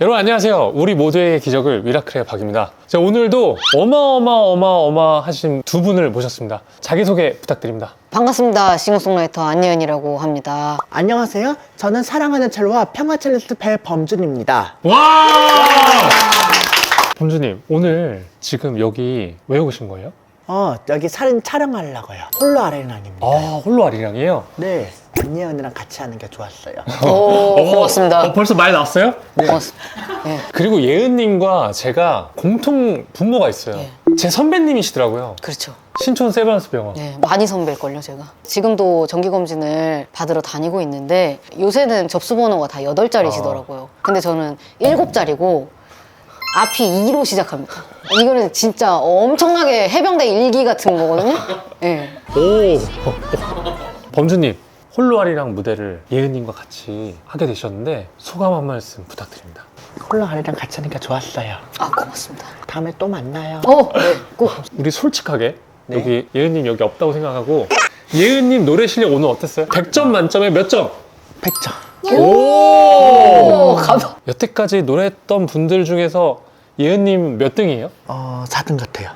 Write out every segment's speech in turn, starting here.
여러분 안녕하세요. 우리 모두의 기적을 미라클의 박입니다. 자, 오늘도 어마어마어마어마하신 두 분을 모셨습니다. 자기소개 부탁드립니다. 반갑습니다. 싱어송라이터 안예은이라고 합니다. 안녕하세요. 저는 사랑하는 첼로와 평화 첼리스트 배범준입니다. 와! 범주님, 오늘 지금 여기 왜 오신 거예요? 어, 여기 사진 촬영하려고요. 홀로 아레나입니다. 아, 홀로 아리랑이에요? 네, 안예은이랑 같이 하는 게 좋았어요. 오, 고맙습니다. 어, 벌써 말 나왔어요? 고맙습니다. 네, 그리고 예은님과 제가 공통 분모가 있어요. 예. 제 선배님이시더라고요. 그렇죠. 신촌 세브란스 병원. 네, 많이 선배일걸요, 제가. 지금도 정기검진을 받으러 다니고 있는데 요새는 접수번호가 다 8자리시더라고요. 근데 저는 7자리고 앞이 2로 시작합니다. 이거는 진짜 엄청나게 해병대 일기 같은 거거든요. 네. 오! 범주님, 홀로 아리랑 무대를 예은님과 같이 하게 되셨는데 소감 한 말씀 부탁드립니다. 홀로 아레랑 같이 게 좋았어요. 아, 고맙습니다. 다음에 또 만나요. 어, 네, 꼭. 우리 솔직하게 네. 여기 예은님 여기 없다고 생각하고 예은님 노래 실력 오늘 어땠어요? 100점 만점에 몇 점? 100점. 오, 오! 감사. 여태까지 노래했던 분들 중에서 예은님 몇 등이에요? 어, 4등 같아요.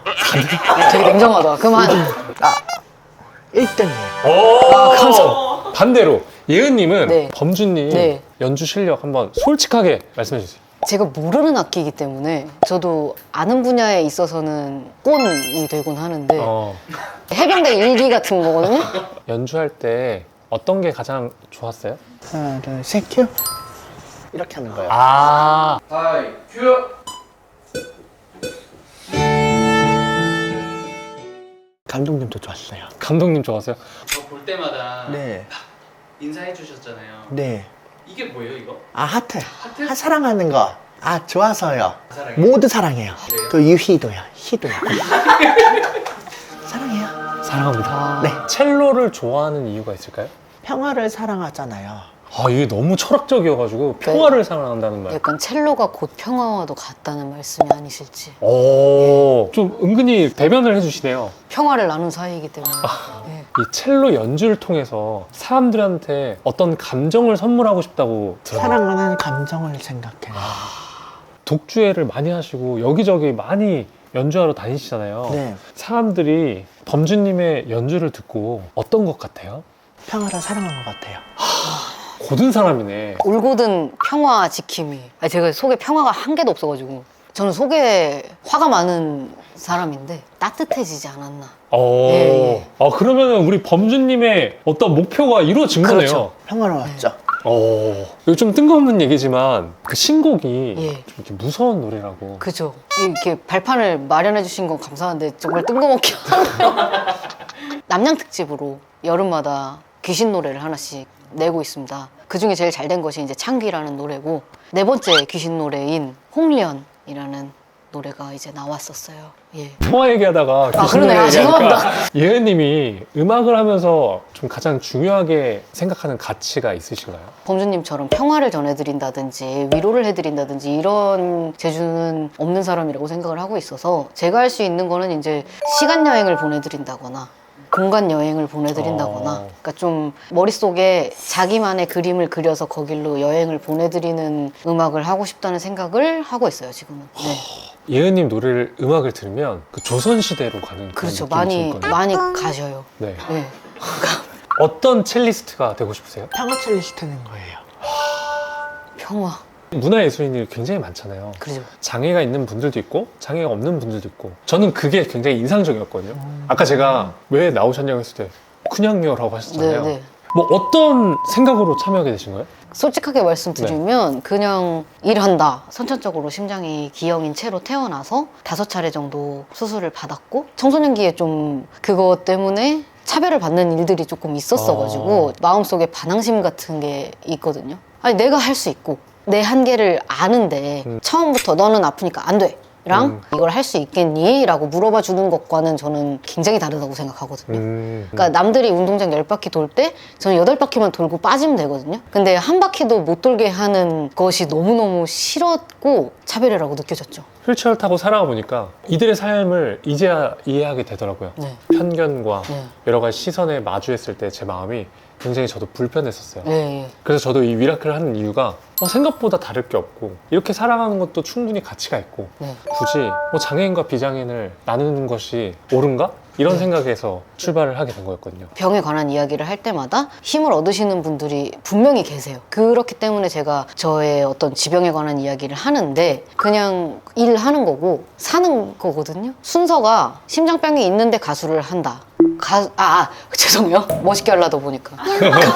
되게 냉정하다. 그만. 1등이에요. 오! 반대로 예은님은 네. 범주님 네. 연주 실력 한번 솔직하게 말씀해 주세요. 제가 모르는 악기이기 때문에 저도 아는 분야에 있어서는 꼰이 되곤 하는데 어, 해병대 일기 같은 거거든요. 연주할 때 어떤 게 가장 좋았어요? 하나, 둘, 셋, 큐. 이렇게 하는 거예요. 아, 하이 큐 감독님도 좋았어요. 감독님 좋았어요. 저 볼 때마다 네, 인사해 주셨잖아요 네. 이게 뭐예요 이거? 아, 하트. 하트? 하, 사랑하는 거. 아, 좋아서요. 사랑해요? 모두 사랑해요. 그래요? 그 유희도요. 희도요. 사랑해요. 사랑합니다. 아, 네. 첼로를 좋아하는 이유가 있을까요? 평화를 사랑하잖아요. 아, 이게 너무 철학적이어가지고 평화를 사랑한다는 말. 약간 첼로가 곧 평화와도 같다는 말씀이 아니실지. 오, 좀 은근히 대변을 해주시네요. 평화를 나눈 사이이기 때문에. 네. 이 첼로 연주를 통해서 사람들한테 어떤 감정을 선물하고 싶다고 들어요. 사랑하는 감정을 생각해요. 독주회를 많이 하시고 여기저기 많이 연주하러 다니시잖아요. 네. 사람들이 범주님의 연주를 듣고 어떤 것 같아요? 평화를 사랑하는 것 같아요. 고든 사람이네. 올고든 평화 지킴이. 아니, 제가 속에 평화가 한 개도 없어가지고. 저는 속에 화가 많은 사람인데 따뜻해지지 않았나. 어, 예, 예. 아, 그러면 우리 범주님의 어떤 목표가 이루어진 거네요. 그렇죠. 평화로웠죠. 어, 이거 좀 뜬금없는 얘기지만 그 신곡이 예. 좀 이렇게 무서운 노래라고. 그죠. 이렇게 발판을 마련해 주신 건 감사한데 정말 뜬금없게 하나요? 남양 특집으로 여름마다 귀신 노래를 하나씩 내고 있습니다. 그 중에 제일 잘 된 것이 이제 창귀라는 노래고 네 번째 귀신 노래인 홍련이라는 노래가 이제 나왔었어요. 예. 통화 얘기하다가 아, 귀신 그러네. 노래 아, 얘기하니까 죄송합니다. 예은님이 음악을 하면서 좀 가장 중요하게 생각하는 가치가 있으신가요? 범주님처럼 평화를 전해드린다든지 위로를 해드린다든지 이런 재주는 없는 사람이라고 생각을 하고 있어서 제가 할 수 있는 거는 이제 시간 여행을 보내드린다거나 공간 여행을 보내드린다거나 어. 그러니까 좀 머릿속에 자기만의 그림을 그려서 거길로 여행을 보내드리는 음악을 하고 싶다는 생각을 하고 있어요 지금은 네. 예은님 노래를 음악을 들으면 그 조선 시대로 가는 그런 그렇죠 느낌이 많이. 많이 가셔요 네. 네. 어떤 첼리스트가 되고 싶으세요? 평화 첼리스트는 거예요. 평화 문화예술인이 굉장히 많잖아요. 그죠 장애가 있는 분들도 있고 장애가 없는 분들도 있고 저는 그게 굉장히 인상적이었거든요. 아까 제가 왜 나오셨냐고 했을 때 그냥요라고 하셨잖아요. 네, 네. 뭐 어떤 생각으로 참여하게 되신 거예요? 솔직하게 말씀드리면 그냥 일한다. 선천적으로 심장이 기형인 채로 태어나서 다섯 차례 정도 수술을 받았고 청소년기에 좀 그것 때문에 차별을 받는 일들이 조금 있었어가지고 마음속에 반항심 같은 게 있거든요. 아니 내가 할 수 있고 내 한계를 아는데 음. 처음부터 너는 아프니까 안 돼. 랑 음. 이걸 할 수 있겠니? 라고 물어봐 주는 것과는 저는 굉장히 다르다고 생각하거든요. 음, 그러니까 남들이 운동장 열바퀴 돌 때 저는 여덟 바퀴만 돌고 빠지면 되거든요. 근데 한 바퀴도 못 돌게 하는 것이 너무너무 싫었고 차별이라고 느껴졌죠. 휠체어를 타고 살아가 보니까 이들의 삶을 이제야 이해하게 되더라고요. 네. 편견과 네. 여러 가지 시선에 마주했을 때 제 마음이 굉장히 저도 불편했었어요. 네. 그래서 저도 이 미라클을 하는 이유가 어, 생각보다 다를 게 없고 이렇게 살아가는 것도 충분히 가치가 있고 네. 굳이 뭐 장애인과 비장애인을 나누는 것이 옳은가? 이런 생각에서 출발을 하게 된 거였거든요. 병에 관한 이야기를 할 때마다 힘을 얻으시는 분들이 분명히 계세요. 그렇기 때문에 제가 저의 어떤 지병에 관한 이야기를 하는데 그냥 일하는 거고 사는 거거든요. 순서가 심장병이 있는데 가수를 한다. 가, 아, 아, 죄송해요. 멋있게 하려다 보니까.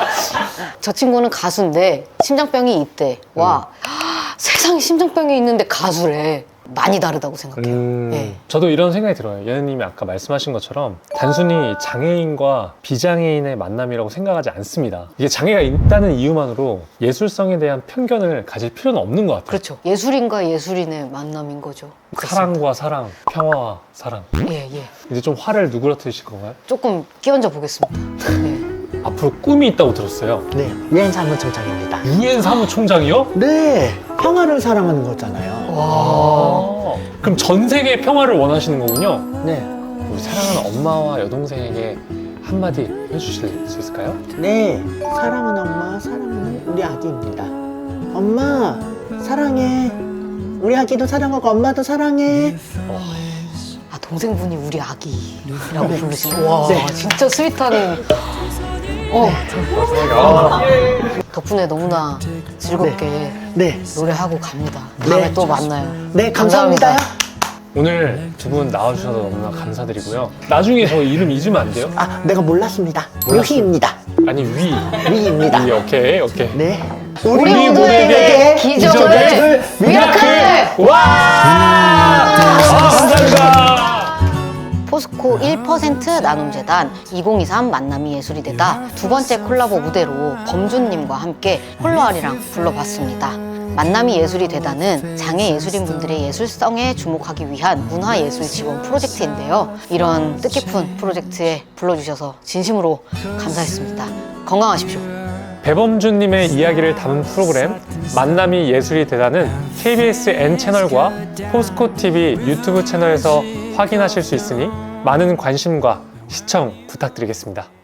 저 친구는 가수인데 심장병이 있대. 와, 세상에 심장병이 있는데 가수래. 많이 다르다고 생각해요. 음, 네. 저도 이런 생각이 들어요. 예은님이 아까 말씀하신 것처럼 단순히 장애인과 비장애인의 만남이라고 생각하지 않습니다. 이게 장애가 있다는 이유만으로 예술성에 대한 편견을 가질 필요는 없는 것 같아요. 그렇죠. 예술인과 예술인의 만남인 거죠. 사랑과 사랑, 평화와 사랑. 예, 예. 이제 좀 화를 누그러뜨리실 건가요? 조금 끼얹어 보겠습니다. 네. 앞으로 꿈이 있다고 들었어요. 네, 유엔 사무총장입니다. 유엔 사무총장이요? 네, 평화를 사랑하는 거잖아요. 아, 그럼 전 세계 평화를 원하시는 거군요. 네, 우리 사랑하는 엄마와 여동생에게 한마디 해주실 수 있을까요? 네, 사랑하는 엄마, 사랑하는 우리 아기입니다. 엄마, 사랑해. 우리 아기도 사랑하고 엄마도 사랑해. 아 동생분이 우리 아기라고 네. 부르시는. 와, 네. 진짜 스윗한. 어, 아, 덕분에 너무나 즐겁게 네, 노래하고 갑니다. 다음에 네. 또 만나요. 네, 감사합니다. 오늘 두 분 나와주셔서 너무나 감사드리고요. 나중에 저 이름 잊으면 안 돼요? 아, 내가 몰랐습니다. 루희입니다. 아니 위. 위입니다. 위 오케이 오케이. 네. 우리 우리 모두에게 기적을 미라클! 와! 아, 감사합니다. 포스코 1% 나눔재단 2023 만남이 예술이 되다 두 번째 콜라보 무대로 범준님과 함께 홀로아리랑 불러봤습니다. 만남이 예술이 되다는 장애 예술인 분들의 예술성에 주목하기 위한 문화예술 지원 프로젝트인데요. 이런 뜻깊은 프로젝트에 불러주셔서 진심으로 감사했습니다. 건강하십시오. 배범준님의 이야기를 담은 프로그램 만남이 예술이 되다는 KBS N 채널과 포스코 TV 유튜브 채널에서 확인하실 수 있으니 많은 관심과 시청 부탁드리겠습니다.